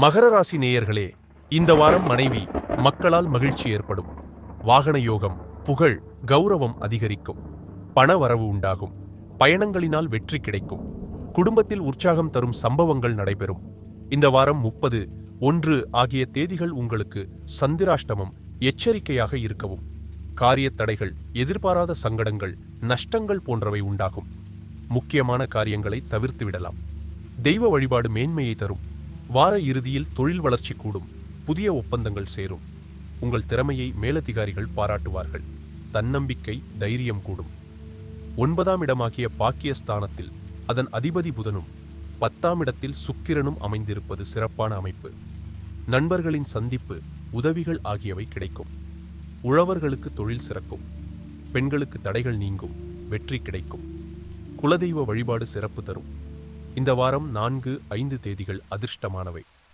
மகர ராசி நேயர்களே இந்த வாரம் மனைவி மக்களால் மகிழ்ச்சி ஏற்படும். வாகன யோகம் புகழ் கௌரவம் அதிகரிக்கும். பண வரவு உண்டாகும். பயணங்களினால் வெற்றி கிடைக்கும். குடும்பத்தில் உற்சாகம் தரும் சம்பவங்கள் நடைபெறும். இந்த வாரம் முப்பது ஒன்று ஆகிய தேதிகள் உங்களுக்கு சந்திராஷ்டமம் எச்சரிக்கையாக இருக்கவும். காரிய தடைகள் எதிர்பாராத சங்கடங்கள் நஷ்டங்கள் போன்றவை உண்டாகும். முக்கியமான காரியங்களை தவிர்த்து விடலாம் தெய்வ வழிபாடு மேன்மையை தரும். வார இறுதியில் தொழில் வளர்ச்சி கூடும் புதிய ஒப்பந்தங்கள் சேரும். உங்கள் திறமையை மேலதிகாரிகள் பாராட்டுவார்கள். தன்னம்பிக்கை தைரியம் கூடும். ஒன்பதாம் இடமாகிய பாக்கியஸ்தானத்தில் அதன் அதிபதி புதனும் பத்தாம் இடத்தில் சுக்கிரனும் அமைந்திருப்பது சிறப்பான அமைப்பு. நண்பர்களின் சந்திப்பு உதவிகள் ஆகியவை கிடைக்கும். உழவர்களுக்கு தொழில் சிறக்கும். பெண்களுக்கு தடைகள் நீங்கும் வெற்றி கிடைக்கும். குலதெய்வ வழிபாடு சிறப்பு தரும். இந்த வாரம் நான்கு ஐந்து தேதிகள் அதிர்ஷ்டமானவை.